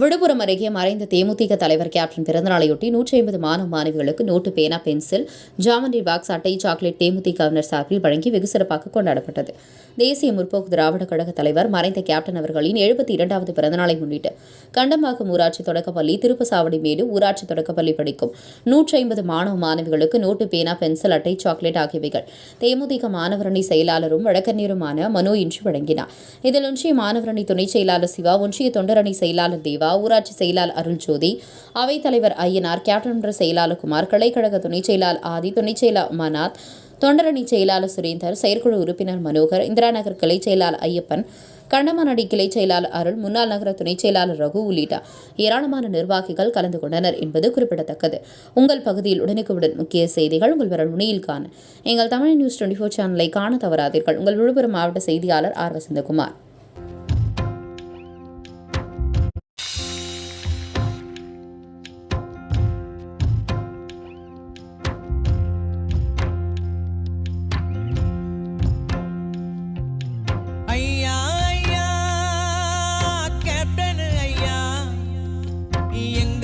விழுப்புரம் அருகே மறைந்த தேமுதிக தலைவர் கேப்டன் பிறந்தநாளையொட்டி நூற்றி ஐம்பது மாணவ மாணவிகளுக்கு நோட்டு பேனா பென்சில் ஜாமண்டி பாக்ஸ் அட்டை சாக்லேட் தேமுதிகவினர் சார்பில் வழங்கி வெகு சிறப்பாக கொண்டாடப்பட்டது. தேசிய முற்போக்கு திராவிட கழக தலைவர் மறைந்த கேப்டன் அவர்களின் எழுபத்தி இரண்டாவது பிறந்தநாளை முன்னிட்டு கண்டம்பாக்கம் ஊராட்சி தொடக்கப்பள்ளி திருப்பசாவடி மேடு ஊராட்சி தொடக்கப்பள்ளி படிக்கும் நூற்றி ஐம்பது மாணவ மாணவிகளுக்கு நோட்டு பேனா பென்சில் அட்டை சாக்லேட் ஆகியவைகள். தேமுதிக மாணவரணி செயலாளரும் வழக்கறிஞருமான மனோ இன்று வழங்கினார். இதில் ஒன்றிய மாணவரணி துணைச் செயலாளர் சிவா ஒன்றிய தொண்டரணி செயலாளர் தேவா ஊராட்சி செயலாளர் அருள்ஜோதி அவைத்தலைவர் ஐயனார் கேப்டன் செயலாளர் குமார் கலைக்கழக துணைச் செயலாளர் ஆதி துணைச் செயலாளர் மனாத் தொண்டரணி செயலாளர் சுரேந்தர் செயற்குழு உறுப்பினர் மனோகர் இந்திரா நகர் கிளை செயலாளர் ஐயப்பன் கண்டமனடி கிளை செயலாளர் அருள் முன்னாள் நகர துணைச் செயலாளர் ரகு உள்ளிட்ட ஏராளமான நிர்வாகிகள் கலந்து கொண்டனர் என்பது குறிப்பிடத்தக்கது. உங்கள் பகுதியில் உடனுக்குடன் முக்கிய செய்திகள் உங்கள் விரல் நுனியில் காண. எங்கள் தமிழ் நியூஸ் டுவெண்ட்டி ஃபோர் சேனலை காண தவறாதீர்கள். உங்கள் விழுப்புரம் மாவட்ட செய்தியாளர் ஆர் வசந்தகுமார்.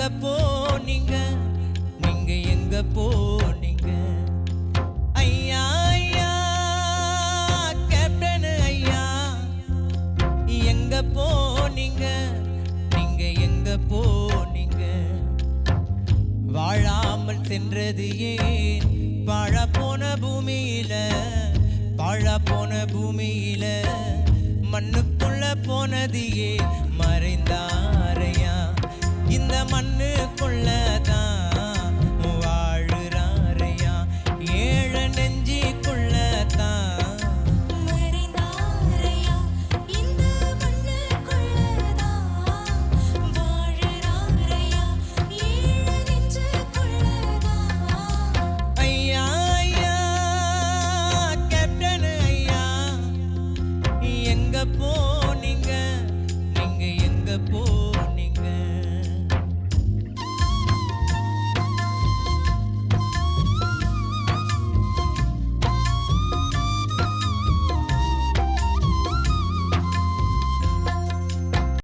எங்க போனீங்க? நீங்க எங்க போனீங்க? ஐயா ஐயா கேப்டன் ஐயா எங்க போனீங்க? நீங்க எங்க போனீங்க? வாழாமல் சென்றது ஏன்? வாழ போன பூமியில வாழ போன பூமியில மண்ணுக்குள்ள போனது ஏன்?